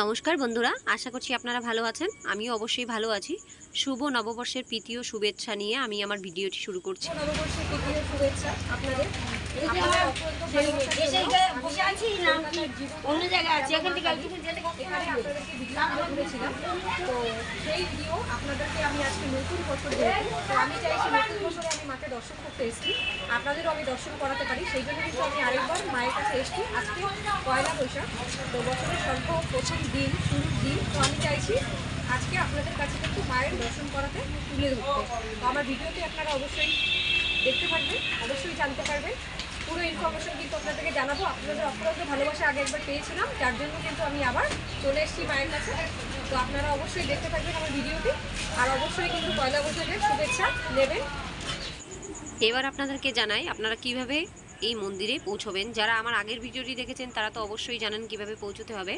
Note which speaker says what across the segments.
Speaker 1: নমস্কার বন্ধুরা আশা করছি আপনারা ভালো আছেন। আমিও অবশ্যই ভালো আছি। শুভ নববর্ষের প্রীতি ও শুভেচ্ছা নিয়ে আমি আমার ভিডিওটি শুরু করছি।
Speaker 2: নববর্ষের প্রীতি ও শুভেচ্ছা আপনাদের। তো সেই আপনাদেরকে আমি আজকে নতুন বছর তো আমি চাইছি নতুন আমি মাকে দর্শন করতে এসেছি আপনাদেরও আমি দর্শন করাতে পারি সেই জন্য কিন্তু আমি আরেকবার মায়ের কাছে এসেছি আজকে পয়লা বৈশাখ তো বছরের স্বল্প প্রথম দিন শুরুর দিন তো আমি চাইছি আজকে আপনাদের কাছে কিন্তু মায়ের দর্শন করাতে তুলে ধরতে তো আমার ভিডিওতে আপনারা অবশ্যই দেখতে পারবেন অবশ্যই জানতে পারবেন। পুরো ইনফরমেশন কিন্তু আপনাদেরকে জানাব। আপনাদের আপনাদের ভালোবাসা আগে একবার পেয়েছিলাম, যার জন্য কিন্তু আমি আবার চলে এসেছি মায়ের কাছে। তো আপনারা অবশ্যই দেখতে থাকবেন আমার ভিডিওটি। আর অবশ্যই কিন্তু পয়লা বৈশাখের শুভেচ্ছা নেবেন।
Speaker 1: এবার আপনাদেরকে জানাই, আপনারা কীভাবে এই মন্দিরে পৌঁছবেন? যারা আমার আগের ভিডিওটি দেখেছেন, তারা তো অবশ্যই জানেন কীভাবে পৌঁছতে হবে।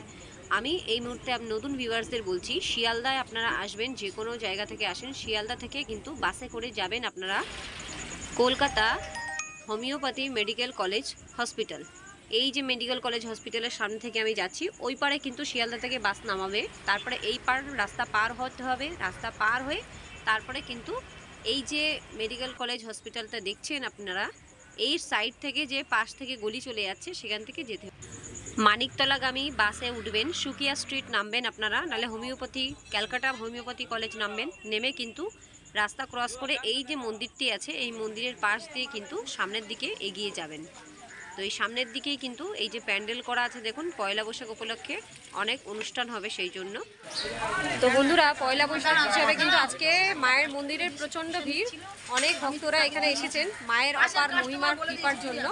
Speaker 1: আমি এই মুহূর্তে নতুন ভিউয়ার্সদের বলছি, শিয়ালদায় আপনারা আসবেন, যে কোনো জায়গা থেকে আসেন। শিয়ালদা থেকে কিন্তু বাসে করে যাবেন আপনারা। Kolkata homeopathy medical college hospital. এই যে মেডিকেল কলেজ হসপিটালের সামনে থেকে আমি যাচ্ছি, ওই পারে কিন্তু শিয়ালদা থেকে বাস নামাবে। তারপরে এই পার রাস্তা পার হতে হবে, রাস্তা পার হয়ে তারপরে কিন্তু এই যে মেডিকেল কলেজ হসপিটালটা দেখছেন আপনারা এই সাইড থেকে যে পাশ থেকে গলি চলে যাচ্ছে, সেখান থেকে যেতে মানিকতলাগামী বাসে উঠবেন, সুকিয়া স্ট্রিট নামবেন আপনারা নালে হোমিওপ্যাথি, ক্যালকাটা হোমিওপ্যাথি কলেজ নামবেন, নেমে কিন্তু রাস্তা ক্রস করে এই যে মন্দিরটি আছে, এই মন্দিরের পাশ দিয়ে কিন্তু সামনের দিকে এগিয়ে যাবেন। তো এই সামনের দিকেই কিন্তু এই যে প্যান্ডেল করা আছে, দেখুন, পয়লা বৈশাখ উপলক্ষে অনেক অনুষ্ঠান হবে সেই জন্য। তো বন্ধুরা, পয়লা বৈশাখ হিসেবে কিন্তু আজকে মায়ের মন্দিরের প্রচণ্ড ভিড়। অনেক ভক্তরা এখানে এসেছেন মায়ের অপার মহিমার কৃপার জন্য।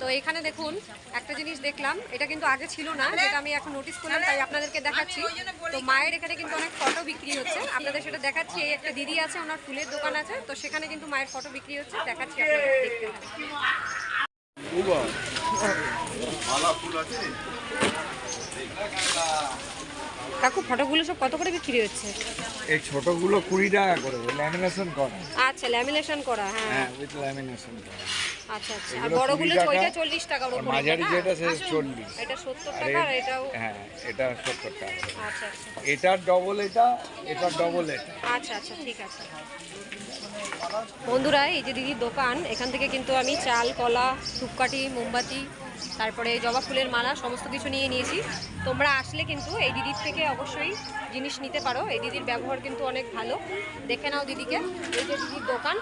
Speaker 1: তো এখানে দেখুন, একটা জিনিস দেখলাম, এটা কিন্তু আগে ছিল না, যেটা আমি এখন নোটিস করলাম, তাই আপনাদেরকে দেখাচ্ছি। তো মায়ের এখানে কিন্তু অনেক ফটো বিক্রি হচ্ছে। আপনাদের সেটা দেখাচ্ছি, এই একটা দিদি আছে, ওনার ফুলের দোকান আছে, তো সেখানে কিন্তু মায়ের ফটো বিক্রি হচ্ছে, দেখাচ্ছি আপনাদের দেখতে। কাকু ফটোগুলো সব কত করে বিক্রি হচ্ছে?
Speaker 3: এই ছোটগুলো কুড়ি টাকা করে ল্যামিনেশন করা।
Speaker 1: আচ্ছা ল্যামিনেশন করা হ্যাঁ।
Speaker 3: উইথ ল্যামিনেশন করা।
Speaker 1: আচ্ছা আচ্ছা। আর বড়গুলো
Speaker 3: 20 টাকা,
Speaker 1: ওইটা চল্লিশ টাকার
Speaker 3: আর মাঝারি যেটা সে চল্লিশ।
Speaker 1: এটা সত্তর
Speaker 3: আর
Speaker 1: টাকা আর এটাও
Speaker 3: হ্যাঁ এটা সত্তর টাকা
Speaker 1: আচ্ছা আচ্ছা।
Speaker 3: এটার ডবল এটা এটার ডবল এটা।
Speaker 1: আচ্ছা আচ্ছা ঠিক আছে। বন্ধুরা, এই যে দিদির দোকান, এখান থেকে কিন্তু আমি চাল, কলা, ধূপকাঠি, মোমবাতি, তারপরে জবা ফুলের মালা, সমস্ত কিছু নিয়ে নিয়েছি। তোমরা আসলে কিন্তু এই দিদির থেকে অবশ্যই জিনিস নিতে পারো। এই দিদির ব্যবহার কিন্তু অনেক ভালো। দেখে নাও দিদিকে। এই যে দিদির দোকান,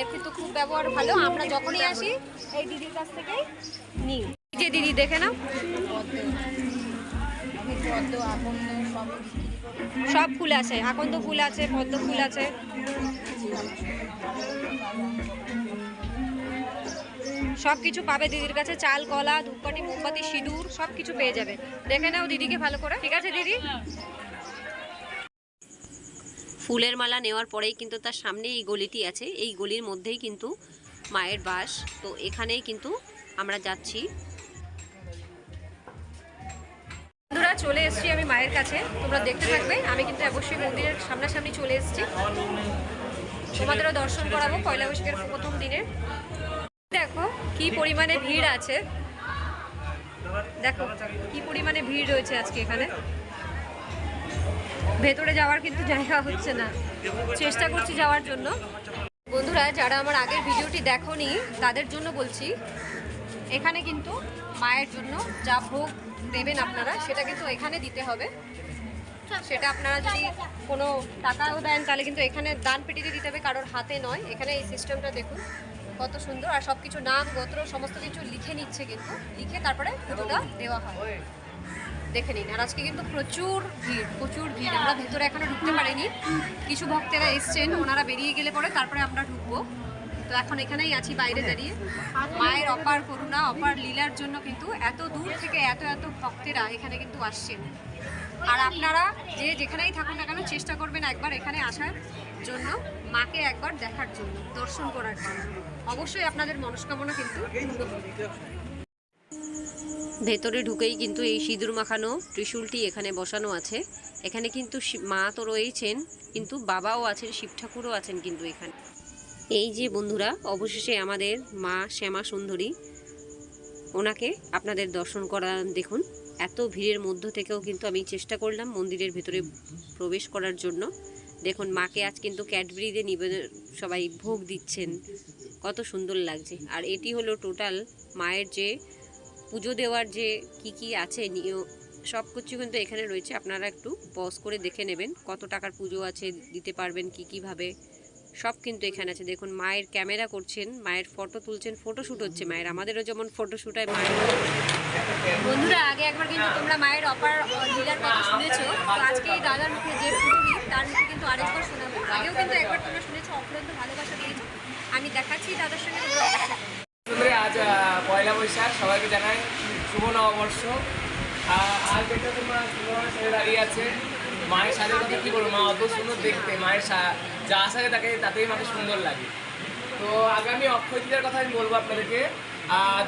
Speaker 1: এর কিন্তু খুব ব্যবহার ভালো। আমরা যখনই আসি, এই দিদির কাছ থেকেই নিই। যে দিদি, দেখে নাও। সব ফুল আছে। আকন্দ ফুল আছে, পদ্ম ফুল আছে। সব কিছু পাবে দিদির কাছে চাল কলা ধূপকাঠি মোমবাতি সিঁদুর সব কিছু পেয়ে যাবে। দেখে নাও দিদিকে ভালো করে। ঠিক আছে দিদি? ফুলের মালা নেওয়ার পরেই কিন্তু তার সামনে এই গলিটি আছে। এই গলির মধ্যেই কিন্তু মায়ের বাস। তো এখানেই কিন্তু আমরা যাচ্ছি। বন্ধুরা চলে এসেছি আমি মায়ের কাছে। তোমরা দেখতে থাকবে আমি কিন্তু অবশ্যই মন্দিরের সামনাসামনি চলে এসেছি। তোমাদেরও দর্শন করাবো, পয়লা বৈশাখের প্রথম দিনে। দেখো কি পরিমাণে ভিড় আছে। দেখো কি পরিমাণে ভিড় রয়েছে আজকে এখানে। ভেতরে যাওয়ার কিন্তু জায়গা হচ্ছে না। চেষ্টা করছি যাওয়ার জন্য। বন্ধুরা, যারা আমার আগের ভিডিওটি দেখোনি, তাদের জন্য বলছি, এখানে কিন্তু মায়ের জন্য যা ভোগ দেবেন আপনারা, সেটা কিন্তু এখানে দিতে হবে। সেটা আপনারা যদি কোনো টাকাও দেন, তাহলে কিন্তু এখানে দান পেটিতে দিতে হবে, কারোর হাতে নয়। এখানে এই সিস্টেমটা দেখুন, কত সুন্দর। আর সব কিছু নাম, গোত্র, সমস্ত কিছু লিখে নিচ্ছে কিন্তু। লিখে তারপরে পুজোটা দেওয়া হয়। দেখে নিন। আর আজকে কিন্তু প্রচুর ভিড় প্রচুর ভিড়। আমরা ভেতরে এখনও ঢুকতে পারিনি। কিছু ভক্তেরা এসছেন, ওনারা বেরিয়ে গেলে পরে তারপরে আমরা ঢুকবো। তো এখন এখানেই আছি, বাইরে দাঁড়িয়ে। মায়ের অপার করুণা, অপার লীলার জন্য কিন্তু এত দূর থেকে এত এত ভক্তেরা এখানে কিন্তু আসছেন। আর আপনারা যে যেখানেই থাকুন না কেন চেষ্টা করবেন একবার এখানে আসার জন্য, মাকে একবার দেখার জন্য, দর্শন করার জন্য। অবশ্যই আপনাদের মনস্কামনা কিন্তু ভেতরে ঢুকেই কিন্তু এই সিঁদুর মাখানো ত্রিশূলটি এখানে বসানো আছে। এখানে কিন্তু মা তো রয়েছেন কিন্তু বাবাও আছেন শিব ঠাকুরও আছেন কিন্তু এখানে। এই যে বন্ধুরা, অবশেষে আমাদের মা শ্যামা সুন্দরী, ওনাকে আপনাদের দর্শন করা দেখুন। এত ভিড়ের মধ্য থেকেও কিন্তু আমি চেষ্টা করলাম মন্দিরের ভেতরে প্রবেশ করার জন্য। দেখুন, মাকে আজ কিন্তু ক্যাডবেরিতে নিবেদন, সবাই ভোগ দিচ্ছেন। কত সুন্দর লাগছে। আর এটি হলো টোটাল মায়ের যে পুজো দেওয়ার যে কি কি আছে সব কিছু কিন্তু এখানে রয়েছে। আপনারা একটু পজ করে দেখে নেবেন কত টাকার পুজো আছে, দিতে পারবেন কি কীভাবে। সব কিন্তু এখানে আছে। দেখুন, মায়ের ক্যামেরা করছেন, মায়ের ফটো তুলছেন ফটোশ্যুট হচ্ছে মায়ের। আমাদেরও যেমন ফটোশ্যুট হয় মায়ের বন্ধুরা, আগে একবার কিন্তু তোমরা মায়ের অপার লীলার কথা শুনেছো। আজকে এই দাদার মুখে যে পুরোহিত তার মুখে কিন্তু আরেকবার শোনাবো। আগেও কিন্তু একবার তোমরা শুনেছো অপরন্ত ভালোবাসা দিয়েছ আমি দেখাচ্ছি দাদার সঙ্গে
Speaker 4: আজ পয়লা বৈশাখ, সবাইকে জানাই শুভ নববর্ষ। আর একটা তোমরা দাঁড়িয়ে আছে। মায়ের সাজের কথা কি বলব? মা অত সুন্দর দেখতে মায়ের সা- যা সাজে তাকে তাতেই মাকে সুন্দর লাগে। তো আগামী অক্ষয় তৃতীয়ার কথা আমি বলব আপনাদেরকে।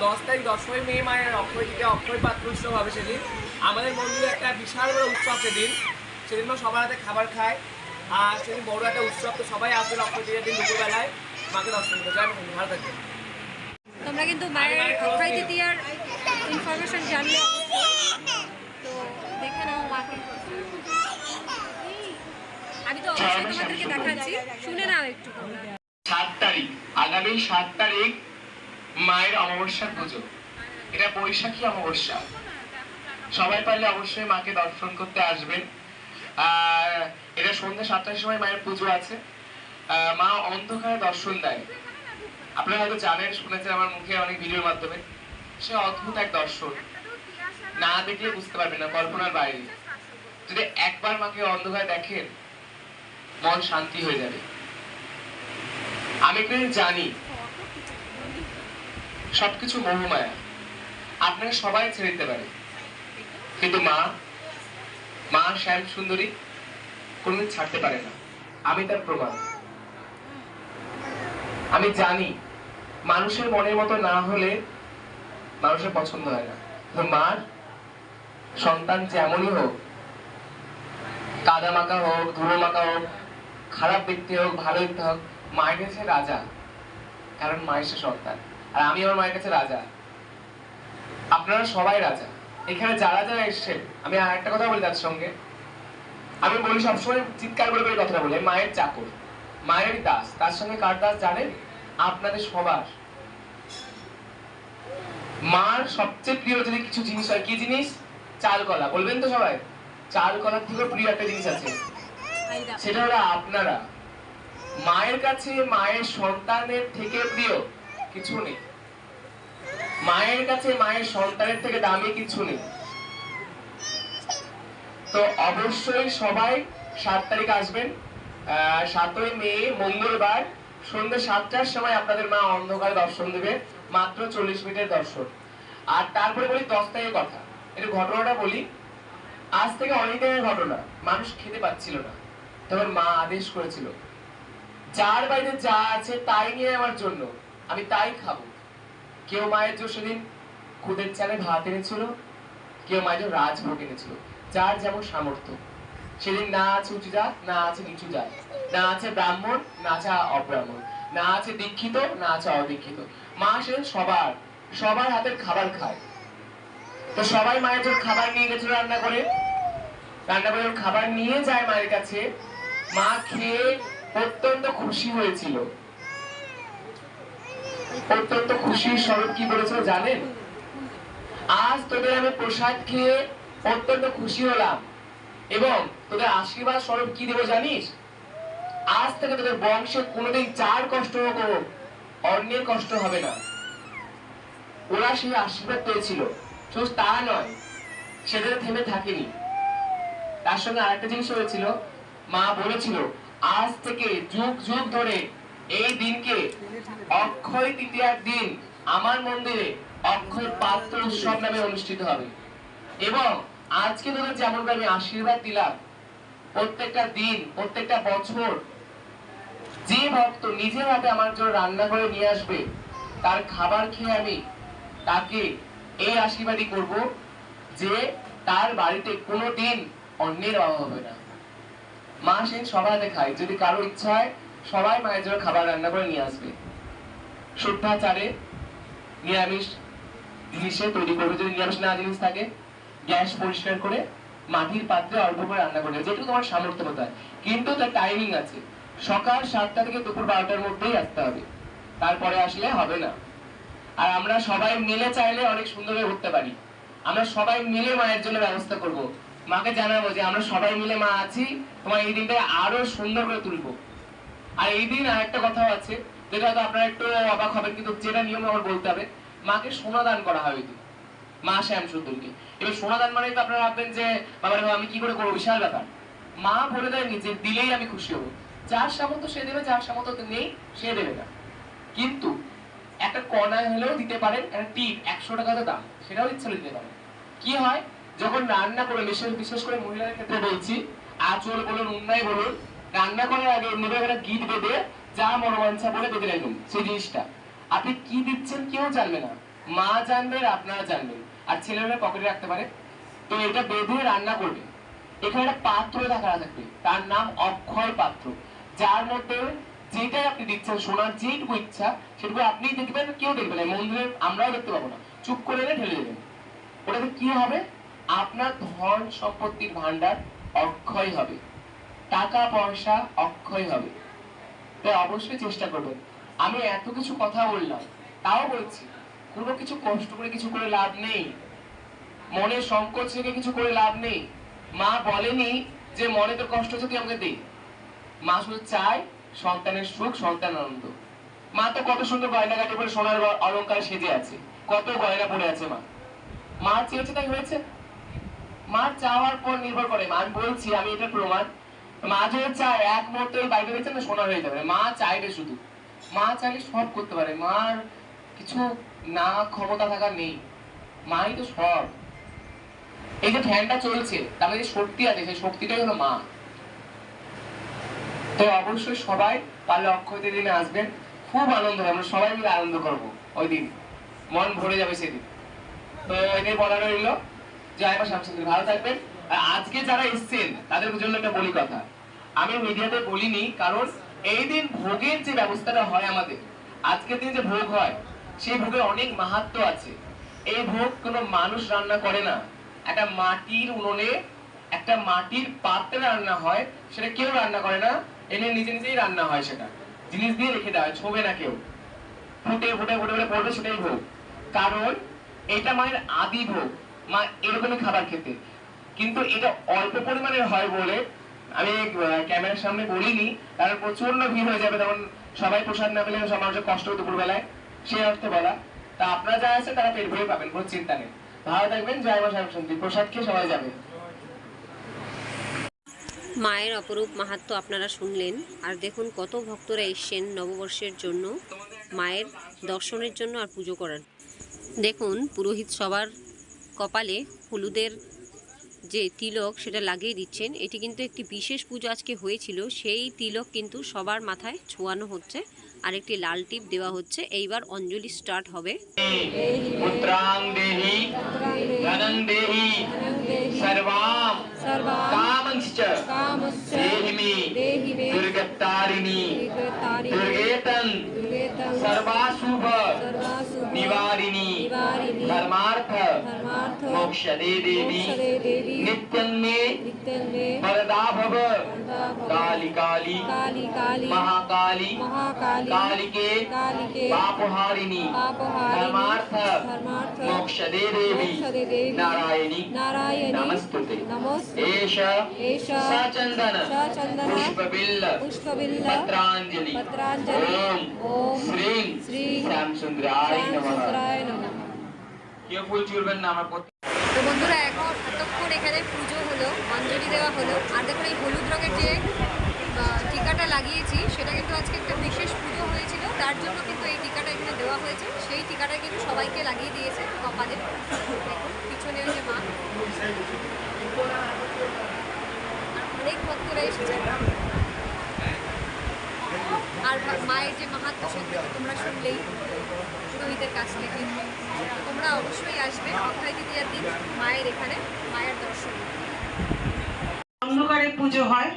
Speaker 4: দশ তারিখ দশই মে মায়ের অক্ষয় তৃতীয়া অক্ষয় পাত্র উৎসব হবে সেদিন। আমাদের মন্দিরে একটা বিশাল বড় উৎসব সেদিন। সেদিন সবার হাতে খাবার খায়। আর সেদিন বড় একটা উৎসব তো সবাই আসবেন অক্ষয় তৃতীয়ার দিন দুপুরবেলায়। মাকে দর্শন করতে। জয় মা, ভালো থাকবেন।
Speaker 2: তোমরা কিন্তু মায়ের অক্ষয় তৃতীয়ার ইনফরমেশন জানলে তো দেখে নাও মাকে আমি তো অবশ্যই তোমাদেরকে দেখাচ্ছি। শুনে নাও একটু
Speaker 5: সাত তারিখ আগামী সাত তারিখ মায়ের অমাবস্যার পুজো। এটা বৈশাখী অমাবস্যা। সবাই পারলে অবশ্যই মাকে দর্শন করতে আসবেন। আর এটা সন্ধ্যা সাতটার সময় মায়ের পুজো আছে। মা অন্ধকারে দর্শন দেয়। আপনারা হয়তো জানেন শুনেছেন আমার মুখে অনেক ভিডিওর মাধ্যমে। সে অদ্ভুত এক দর্শন। না দেখলে বুঝতে পারবেন না কল্পনার বাইরে। যদি একবার মাকে অন্ধকার দেখেন মন শান্তি হয়ে যাবে। আমি কিন্তু জানি, সবকিছু মোহমায়া। আপনাকে সবাই ছেড়ে দিতে পারে। কিন্তু মা মা শ্যাম সুন্দরী কোনদিন ছাড়তে পারে না। আমি তার প্রমাণ। আমি জানি, মানুষের মনের মতো না হলে মানুষের পছন্দ হয় না। মার সন্তান যেমনই হোক কাদা মাখা হোক ধুলো মাখা হোক খারাপ ব্যক্তি হোক, ভালো ব্যক্তি হোক, মায়ের কাছে রাজা। কারণ মায়ের সে সন্তান। আর আমি আমার মায়ের কাছে রাজা। আপনারা সবাই রাজা। এখানে যারা যারা এসছেন, আমি আর একটা কথা বলি তার সঙ্গে। আমি বলি, সবসময় চিৎকার করে করে কথাটা বলি, মায়ের চাকর মায়ের দাস। তার সঙ্গে কার দাস জানেন? আপনাদের সবার। মার সবচেয়ে প্রিয় যদি কিছু জিনিস হয়, কি জিনিস? চাল কলা। বলবেন তো সবাই? চাল কলার থেকে প্রিয় একটা জিনিস আছে। হলো আপনারা, মায়ের কাছে মায়ের সন্তানের থেকে প্রিয়, কিছু নেই। মায়ের কাছে মায়ের সন্তানের থেকে দামি কিছু নেই। তো অবশ্যই সবাই সাত তারিখ আসবেন। সাতই মে, মঙ্গলবার, সন্ধ্যে সাতটার সময় আপনাদের মা অন্ধকারে দর্শন দেবে, মাত্র চল্লিশ মিনিটের দর্শন। আর তারপরে বলি দশ তারিখের কথা। এটা ঘটনাটা বলি। আজ থেকে অনেক দিনের ঘটনা। মানুষ খেতে পাচ্ছিল না। তখন মা আদেশ করেছিল। যার বাড়িতে যা আছে তাই নিয়ে আমার জন্য, আমি তাই খাব। কেউ মায়ের জন্য সেদিন খুদের চালে ভাত এনেছিল, কেউ মায়ের জন্য রাজভোগ এনেছিল। যার যেমন সামর্থ্য। সেদিন না আছে উঁচু জাত, না আছে নিচু জাত। না আছে ব্রাহ্মণ, না আছে অব্রাহ্মণ। না আছে দীক্ষিত, না আছে অদীক্ষিত। মা সেদিন সবার সবার হাতের খাবার খায়। তো সবাই মায়ের জন্য খাবার নিয়ে গেছিল রান্না করে রান্না করে খাবার নিয়ে যায় মায়ের কাছে মা খেয়ে অত্যন্ত খুশি হয়েছিল। অত্যন্ত খুশির স্বরূপ কি বলেছিল জানেন? আজ তোদের আমি প্রসাদ খেয়ে অত্যন্ত খুশি হলাম। এবং তোদের আশীর্বাদ স্বরূপ কি দেবো জানিস? আজ থেকে তোদের বংশে কোনোদিন চার কষ্ট হোক, অন্যের কষ্ট হবে না। ওরা সেই আশীর্বাদ পেয়েছিল। শুধু তা নয় সেটা থেমে থাকেনি। তার সঙ্গে আরেকটা জিনিস হয়েছিল মা বলেছিল, আজ থেকে যুগ যুগ ধরে এই দিনকে অক্ষয় তৃতীয়ার দিন আমার মন্দিরে অক্ষয় পাত্র উৎসব নামে অনুষ্ঠিত হবে। এবং আজকে তোদের যেমন আমি আশীর্বাদ দিলাম, প্রত্যেকটা দিন, প্রত্যেকটা বছর যে ভক্ত নিজের হাতে আমার জন্য রান্না করে নিয়ে আসবে, তার খাবার খেয়ে আমি তাকে এই আশীর্বাদই করব যে তার বাড়িতে কোনো দিন অন্যের অভাব হবে না। মা সেই সবাই খায় যদি কারও ইচ্ছা হয়, সবাই মায়ের জন্য খাবার রান্না করে নিয়ে আসবে। নিরামিষ তৈরি করবে, যদি নিরামিষ না জিনিস থাকে, গ্যাস পরিষ্কার করে মাটির পাত্রে অল্প করে রান্না করবে যেটুকু তোমার সামর্থ্য মতো হয়। কিন্তু তার টাইমিং আছে। সকাল সাতটা থেকে দুপুর বারোটার মধ্যেই আসতে হবে। তারপরে আসলে হবে না। আর আমরা সবাই মিলে চাইলে অনেক সুন্দরভাবে উঠতে পারি। আমরা সবাই মিলে মায়ের জন্য ব্যবস্থা করব। মাকে জানাব যে আমরা সবাই মিলে মা আছি তোমার এই দিনটা আরও সুন্দর করে তুলবো। আর এই দিন আরেকটা কথাও আছে যেটা হয়তো আপনারা একটু অবাক হবেন কিন্তু যেটা নিয়ম আমার বলতে হবে মাকে সোনা দান করা হয় ওই মা শ্যাম সুন্দরকে এবার সোনা দান মানে তো আপনারা ভাববেন যে বাবা রে, আমি কি করে করব? বিশাল ব্যাপার। মা বলে দেয়নি যে দিলেই আমি খুশি হব। যার সামর্থ্য সে দেবে যার সামর্থ্য নেই সে দেবে না। কিন্তু একটা কণায় হলেও দিতে পারেন একটা টিপ একশো টাকাতে দাম সেটাও ইচ্ছা দিতে পারেন। কি হয়? যখন রান্না করে, বিশেষ বিশেষ করে মহিলাদের ক্ষেত্রে বলছি, আঁচল বলুন, উন্নয় বলুন, রান্না করার আগে নেবে একটা গিট বেঁধে যা মনোবাঞ্ছা বলে বেঁধে রাখুন সেই জিনিসটা। আপনি কি দিচ্ছেন কেউ জানবে না। মা জানবে আপনারা জানবেন। আর ছেলেমেয়েরা পকেটে রাখতে পারে। তো এটা বেঁধে রান্না করবে। এখানে একটা পাত্র দেখা থাকবে। তার নাম অক্ষয় পাত্র। যার মধ্যে যেটা আপনি দিচ্ছেন, সোনার যেটুকু ইচ্ছা, সেটুকু আপনি দেখবেন, কেউ দেখবে না। মন্দিরে আমরাও দেখতে পাবো না। চুপ করে ঢেলে দেবেন। ওটাতে কি হবে? আপনার ধন সম্পত্তির ভান্ডার অক্ষয় হবে। টাকা পয়সা অক্ষয় হবে। তাই অবশ্যই চেষ্টা করবেন। আমি এত কিছু কথা বললাম, তাও বলছি, কোনো কিছু কষ্ট করে কিছু করে লাভ নেই। মনে সংকোচ থেকে কিছু করে লাভ নেই। মা বলেনি যে মনে তোর কষ্ট হচ্ছে তুই আমাকে দে। মা শুধু চায় সন্তানের সুখ, সন্তান আনন্দ। মা তো কত সুন্দর গয়না কাটে পরে সোনার অলঙ্কার সেজে আছে। কত গয়না পড়ে আছে মা। মা চেয়েছে তাই হয়েছে? মা চাওয়ার পর নির্ভর করে। মা, আমি বলছি, আমি এটা প্রমাণ। মা যদি চায়, এক মুহূর্তে ওই বাইরে গেছে না সোনা হয়ে যাবে। মা চাইবে শুধু। মা চাইলে সব করতে পারে। মার কিছু না, ক্ষমতা থাকা নেই। মাই তো সব। এই যে ফ্যানটা চলছে, তার যে শক্তি আছে, সেই শক্তিটাই হলো মা। তো অবশ্যই সবাই পারলে অক্ষয় দিনে আসবেন। খুব আনন্দ হবে। আমরা সবাই মিলে আনন্দ করব। ওই দিন। মন ভরে যাবে সেদিন। তো এটাই বলা রইল। মানুষ রান্না করে না। একটা মাটির উনুনে একটা মাটির পাত্রে রান্না হয়, সেটা কেউ রান্না করে না। এনে নিজে নিজেই রান্না হয় সেটা। জিনিস দিয়ে রেখে দেওয়া হয়, ছোবে না কেউ। ফুটে ফুটে ফুটে ফুটে পড়বে সেটাই ভোগ। কারণ এটা মায়ের আদি ভোগ। মা, এরকমই খাবার খেতে। কিন্তু এটা অল্প পরিমাণে হয় বলে আমি ক্যামেরার সামনে বলিনি। কারণ প্রচণ্ড ভিড় হয়ে যাবে তখন সবাই প্রসাদ না পেলে সব মানুষের কষ্ট দুপুরবেলায়। সেই অর্থে বলা। তা আপনারা যা আছে তারা পেট ভরে পাবেন, কোনো চিন্তা নেই। ভালো থাকবেন, জয় মা সাহেব শান্তি প্রসাদ খেয়ে সবাই যাবে।
Speaker 1: মায়ের অপরূপ মাহাত্ম আপনারা শুনলেন। আর দেখুন কত ভক্তরা এসছেন নববর্ষের জন্য মায়ের দর্শনের জন্য আর পুজো করার। দেখুন পুরোহিত সবার কপালে হলুদের যে তিলক সেটা লাগিয়ে দিচ্ছেন এটি কিন্তু একটি বিশেষ পুজো আজকে হয়েছিল। সেই তিলক কিন্তু সবার মাথায় ছোঁয়ানো হচ্ছে আর একটি লাল টিপ দেওয়া হচ্ছে। এইবার অঞ্জলি স্টার্ট হবে।
Speaker 5: পুত্রাং परमार्थ। मोक्ष दे देवी नित्यन में भव काली काली महाकाली। काली
Speaker 2: के
Speaker 5: पापहारिणी। परमार्थ
Speaker 2: मोक्ष
Speaker 5: दे देवी नारायणी।
Speaker 2: नमस्ते
Speaker 5: एष।
Speaker 2: सचंदन
Speaker 5: पुष्पबिल्ल। पत्रांजलि
Speaker 2: ओम।
Speaker 5: श्री। श्याम
Speaker 2: सुंदराय नमः।
Speaker 5: কেউ ফুল চুরবেন না, আমার
Speaker 1: তো বন্ধুরা, এখন এতক্ষণ এখানে পুজো হলো অঞ্জলি দেওয়া হলো। আর দেখুন এই হলুদ রঙের যে টিকাটা লাগিয়েছি, সেটা কিন্তু আজকে একটা বিশেষ পুজো হয়েছিল। তার জন্য কিন্তু এই টিকাটা এখানে দেওয়া হয়েছে। সেই টিকাটা কিন্তু সবাইকে লাগিয়ে দিয়েছে কপালে। পিছনে ওই যে মা। অনেক ভক্তরা এসেছে। আর মায়ের যে মাহাত্ম সেগুলো তোমরা শুনলেই। পুরোহিতের কাছ থেকে। তোমরা অবশ্যই আসবে, অক্ষয় তৃতীয়ার দিন মায়ের এখানে, মায়ের দর্শন।
Speaker 6: অন্ধকারে পুজো হয়,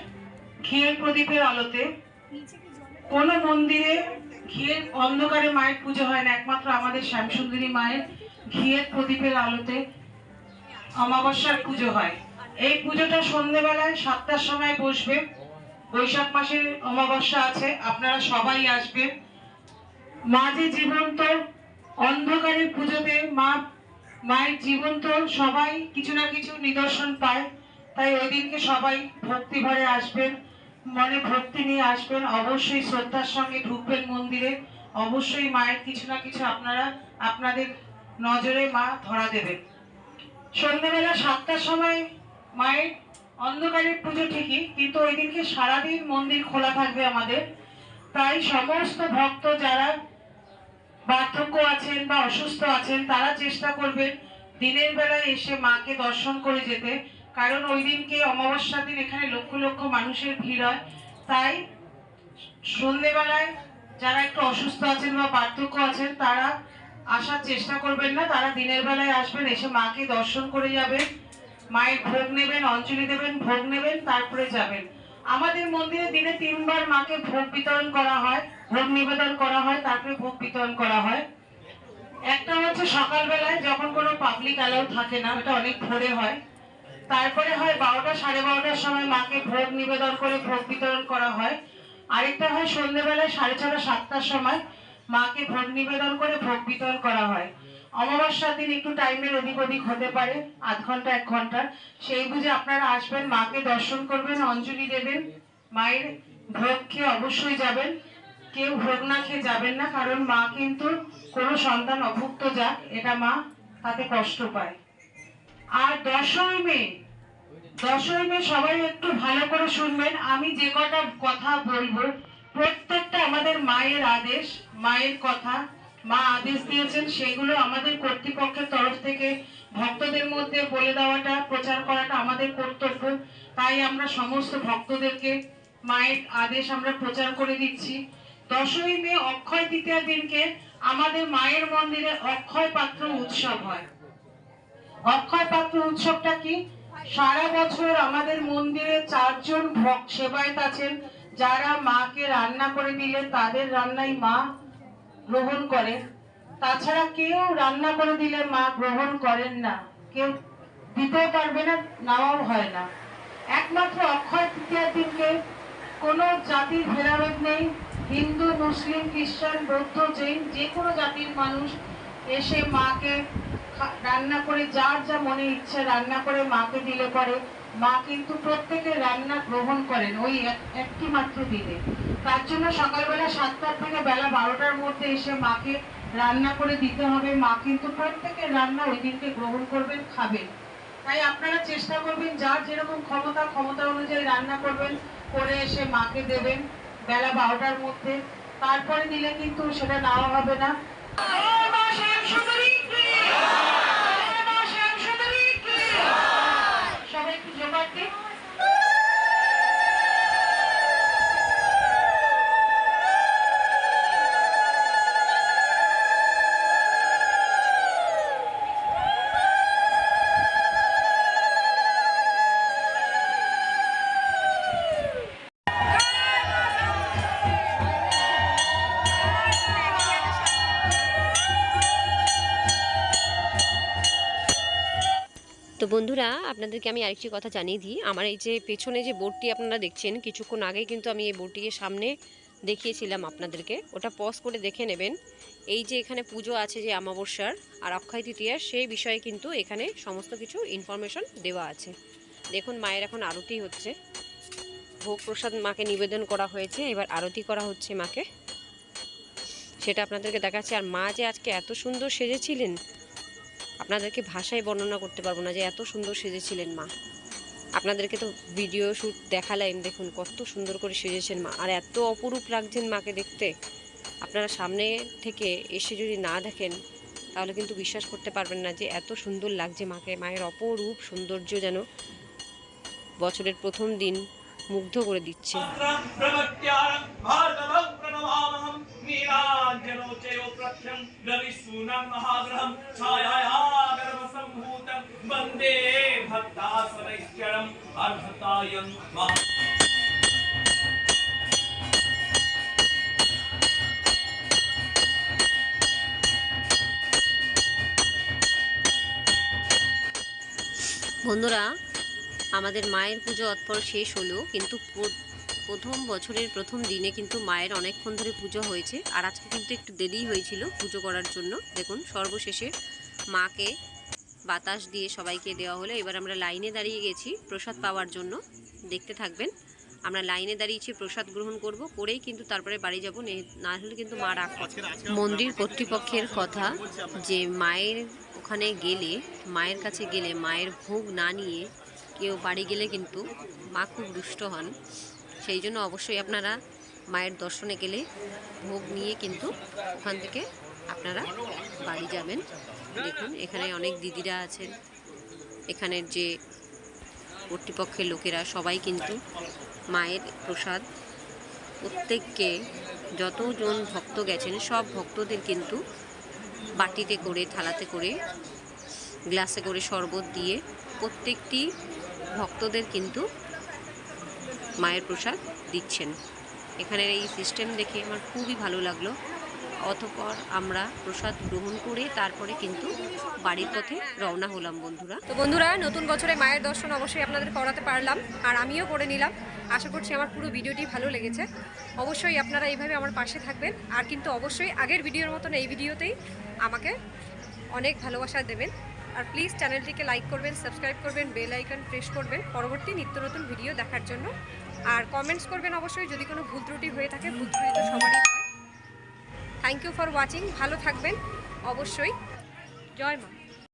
Speaker 6: ঘিয়ের প্রদীপের আলোতে। কোনো মন্দিরে ঘিয়ের অন্ধকারে মায়ের পুজো হয় না, একমাত্র আমাদের শ্যামসুন্দরী মায়ের ঘিয়ের প্রদীপের আলোতে অমাবস্যার পুজো হয়। এই পুজোটা সন্ধেবেলায় সাতটার সময় বসবে। বৈশাখ মাসের অমাবস্যা আছে, আপনারা সবাই আসবেন। মা যে জীবন্ত অন্ধকারের পুজোতে মা, মায়ের জীবন্ত সবাই কিছু না কিছু নিদর্শন পায়। তাই ওই দিনকে সবাই ভক্তি ভরে আসবেন, মনে ভক্তি নিয়ে আসবেন। অবশ্যই শ্রদ্ধার সঙ্গে ঢুকবেন মন্দিরে। অবশ্যই মায়ের কিছু না কিছু আপনারা, আপনাদের নজরে মা ধরা দেবেন। সন্ধ্যেবেলা সাতটার সময় মায়ের অন্ধকারের পুজো ঠিকই, কিন্তু ওই দিনকে সারাদিন মন্দির খোলা থাকবে আমাদের। তাই সমস্ত ভক্ত যারা বার্ধক্য আছেন বা অসুস্থ আছেন, তারা চেষ্টা করবেন দিনের বেলায় এসে মাকে দর্শন করে যেতে। কারণ ওই দিনকে অমাবস্যার দিন এখানে লক্ষ লক্ষ মানুষের ভিড় হয়। তাই সন্ধেবেলায় যারা একটু অসুস্থ আছেন বা বার্ধক্য আছেন, তারা আসার চেষ্টা করবেন না। তারা দিনের বেলায় আসবেন, এসে মাকে দর্শন করে যাবেন। মায়ের ভোগ নেবেন, অঞ্জলি দেবেন, ভোগ নেবেন, তারপরে যাবেন। আমাদের মন্দিরে দিনে তিনবার মাকে ভোগ বিতরণ করা হয়। ভোগ নিবেদন করা হয়, তারপরে ভোগ বিতরণ করা হয়। একটা হচ্ছে সকালবেলায় যখন কোনো পাবলিক অ্যালাউ থাকে না, ওটা অনেক ভোরে হয়। তারপরে হয় বারোটা, সাড়ে বারোটার সময় মাকে ভোগ নিবেদন করে ভোগ বিতরণ করা হয়। আরেকটা হয় সন্ধ্যেবেলায় সাড়ে ছটা, সাতটার সময় মাকে ভোগ নিবেদন করে ভোগ বিতরণ করা হয়। অমাবস্যার দিন একটু টাইমের এদিক ওদিক হতে পারে, আধ ঘণ্টা, এক ঘণ্টা। সেই বুঝে আপনারা আসবেন, মাকে দর্শন করবেন, অঞ্জলি দেবেন, মায়ের ভোগ খেয়ে অবশ্যই যাবেন। কেউ ভোগ না খেয়ে যাবেন না, কারণ মা কিন্তু কোনো সন্তান অভুক্ত যাক, এটা মা তাতে কষ্ট পায়। আর দশই মে দশই মে সবাই একটু ভালো করে শুনবেন। আমি যে কটা কথা বলব, প্রত্যেকটা আমাদের মায়ের আদেশ, মায়ের কথা, মা আদেশ দিয়েছেন, সেগুলো আমাদের কর্তৃপক্ষের তরফ থেকে, ভক্তদের মধ্যে বলে দেওয়াটা, প্রচার করাটা আমাদের কর্তব্য। তাই আমরা সমস্ত ভক্তদেরকে মায়ের আদেশ আমরা প্রচার করে দিচ্ছি। দশই মে অক্ষয় তৃতীয়ার দিনকে আমাদের মায়ের মন্দিরে অক্ষয় পাত্র উৎসব হয়। অক্ষয় পাত্র উৎসবটা কি? সারা বছর আমাদের মন্দিরে চারজন ভক্ত সেবায়ত আছেন, যারা মাকে রান্না করে দিলে তাদের রান্নাই মা গ্রহণ করে। তাছাড়া কেউ রান্না করে দিলে মা গ্রহণ করেন না। কেউ দিতেও পারবে না, নেওয়াও হয় না। একমাত্র অক্ষয় তৃতীয়ার দিনকে কোনো জাতির ভেদাভেদ নেই। হিন্দু, মুসলিম, খ্রিস্টান, বৌদ্ধ, জৈন, যে কোনো জাতির মানুষ এসে মাকে রান্না করে, যার যা মনে ইচ্ছে রান্না করে মাকে দিলে পরে মা কিন্তু প্রত্যেকের রান্না গ্রহণ করেন ওই এক- একটি মাত্র দিনে। তার জন্য সকালবেলা সাতটার থেকে বেলা বারোটার মধ্যে এসে মাকে রান্না করে দিতে হবে। মা কিন্তু প্রত্যেকের রান্না ওই দিনকে গ্রহণ করবেন, খাবেন। তাই আপনারা চেষ্টা করবেন, যার যেরকম ক্ষমতা ক্ষমতা অনুযায়ী রান্না করবেন, করে এসে মাকে দেবেন। বেলা বারোটার মধ্যে। তারপরে দিলে কিন্তু সেটা নেওয়া হবে না।
Speaker 1: বন্ধুরা, আপনাদেরকে আমি আরেকটি কথা জানিয়ে দিই। আমার এই যে পেছনে যে বোর্ডটি আপনারা দেখছেন, কিছুক্ষণ আগে কিন্তু আমি এই বোর্ডটিকে সামনে দেখিয়েছিলাম আপনাদেরকে। ওটা পজ করে দেখে নেবেন। এই যে এখানে পুজো আছে যে অমাবস্যার আর অক্ষয় তৃতীয়ার, সেই বিষয়ে কিন্তু এখানে সমস্ত কিছু ইনফরমেশন দেওয়া আছে। দেখুন, মায়ের এখন আরতি হচ্ছে। ভোগ প্রসাদ মাকে নিবেদন করা হয়েছে। এবার আরতি করা হচ্ছে মাকে। সেটা আপনাদেরকে দেখাচ্ছে। আর মা যে আজকে এত সুন্দর সেজেছিলেন আপনাদেরকে ভাষায় বর্ণনা করতে পারব না যে এত সুন্দর সেজেছিলেন মা। আপনাদেরকে তো ভিডিও শ্যুট দেখালাম, দেখুন কত সুন্দর করে সেজেছেন মা। আর এত অপরূপ লাগছেন মাকে দেখতে। আপনারা সামনে থেকে এসে যদি না দেখেন, তাহলে কিন্তু বিশ্বাস করতে পারবেন না যে এত সুন্দর লাগছে মাকে। মায়ের অপরূপ সৌন্দর্য যেন বছরের প্রথম দিন মুগ্ধ করে দিচ্ছে।
Speaker 7: भक्तासनैश्चरम्
Speaker 1: বন্ধুরা, আমাদের মায়ের পুজো অতপর শেষ হলো, কিন্তু প্রথম বছরের প্রথম দিনে কিন্তু মায়ের অনেকক্ষণ ধরে পুজো হয়েছে, আর আজকে কিন্তু একটু দেরি হয়েছিল পুজো করার জন্য। দেখুন, সর্বশেষে মাকে বাতাস দিয়ে সবাইকে দেওয়া হলো। এবার আমরা লাইনে দাঁড়িয়ে গেছি প্রসাদ পাওয়ার জন্য। দেখতে থাকবেন। আমরা লাইনে দাঁড়িয়েছি প্রসাদ গ্রহণ করব করেই কিন্তু তারপরে বাড়ি যাব। নে- হলে কিন্তু মা রাগ। মন্দির কর্তৃপক্ষের কথা যে মায়ের ওখানে গেলে মায়ের কাছে গেলে মায়ের ভোগ না নিয়ে কেউ বাড়ি গেলে কিন্তু মা খুব দুষ্ট হন। সেই জন্য অবশ্যই আপনারা মায়ের দর্শনে গেলে ভোগ নিয়ে কিন্তু ওখান থেকে আপনারা বাড়ি যাবেন। দেখুন, এখানে অনেক দিদিরা আছেন। এখানের যে কর্তৃপক্ষের লোকেরা, সবাই কিন্তু মায়ের প্রসাদ। প্রত্যেককে যতজন ভক্ত গেছেন, সব ভক্তদের কিন্তু বাটিতে করে, থালাতে করে, গ্লাসে করে শরবত দিয়ে প্রত্যেকটি ভক্তদের কিন্তু মায়ের প্রসাদ দিচ্ছেন। এখানের এই সিস্টেম দেখে আমার খুবই ভালো লাগল। অতপর আমরা প্রসাদ গ্রহণ করে তারপরে কিন্তু বাড়ির পথে রওনা হলাম বন্ধুরা।
Speaker 2: তো বন্ধুরা, নতুন বছরে মায়ের দর্শন অবশ্যই আপনাদের করাতে পারলাম আর আমিও করে নিলাম। আশা করছি আমার পুরো ভিডিওটি ভালো লেগেছে। অবশ্যই আপনারা এইভাবে আমার পাশে থাকবেন আর কিন্তু অবশ্যই আগের ভিডিওর মতন এই ভিডিওতেই আমাকে অনেক ভালোবাসা দেবেন। আর প্লিজ চ্যানেলটিকে লাইক করবেন সাবস্ক্রাইব করবেন বেল আইকন প্রেস করবেন পরবর্তী নিত্য নতুন ভিডিও দেখার জন্য। আর কমেন্টস করবেন অবশ্যই যদি কোনো ভুল ত্রুটি হয়ে থাকে, ভুল ত্রুটি তো সবারই হয়। থ্যাংক ইউ ফর ওয়াচিং ভালো থাকবেন। অবশ্যই। জয় মা।